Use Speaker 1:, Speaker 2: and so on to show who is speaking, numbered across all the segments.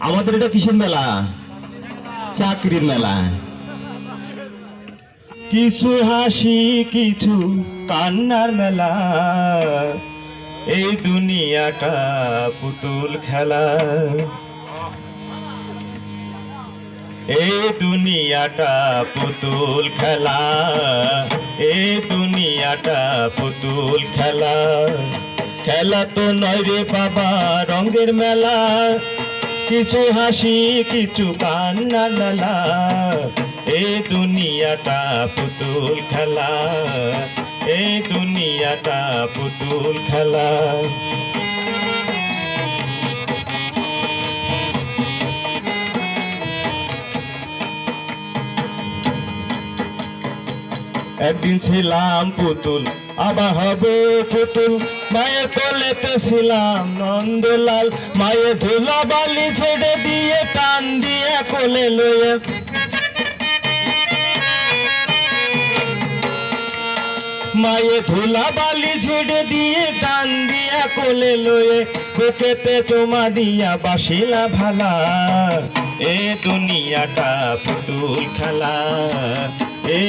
Speaker 1: আমাদের এটা কিসের মেলা? চাকরির মেলা। কিছু হাসি, কিছু কান্নার মেলা। এই দুনিয়াটা পুতুল খেলা। এই দুনিয়াটা পুতুল খেলা। এই দুনিয়াটা পুতুল খেলা। খেলা তো নয় রে বাবা, রঙের মেলা। কিছু হাসি, কিছু কান্নার মেলা এ দুনিয়াটা পুতুল খেলা। এ দুনিয়াটা পুতুল খেলা। একদিন ছিলাম পুতুল আবার হবে পুতুল। মায়ের কোলেতে ছিলাম নন্দলাল। মায়ের ধুলা বালি ছেড়ে দিয়ে টান দিয়ে কোলে লয়ে। মায়ে ধুলা বালি ঝেড়ে দিয়ে টান দিয়া কোলে লয়ে। বুকেতে চোমা দিয়া বাসিলা ভালা। এ দুনিয়াটা পুতুল খেলা।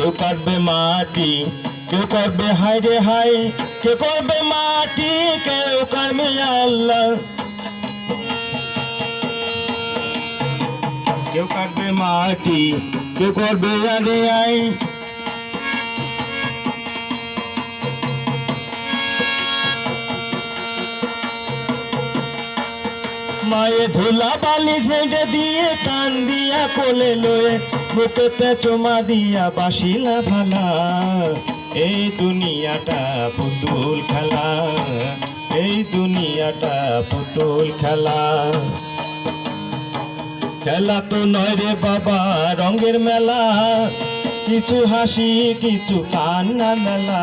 Speaker 1: কেউ কাটবে মাটি কেউ করবে হায় রে হায় কেউ করবে মাটি, কেউ করবে আল্লাহ। কেউ কাটবে মাটি কেউ করবে আরে আই মায়ে ধুলা বালি ঝেঁটে দিয়ে টান দিয়া কোলে লয়ে বুকেতে চুমা দিয়া বাসিলা ভালা এই দুনিয়াটা পুতুল খেলা, এই দুনিয়াটা পুতুল খেলা। খেলা তো নয় রে বাবা, রঙের মেলা, কিছু হাসি, কিছু কান্না মেলা।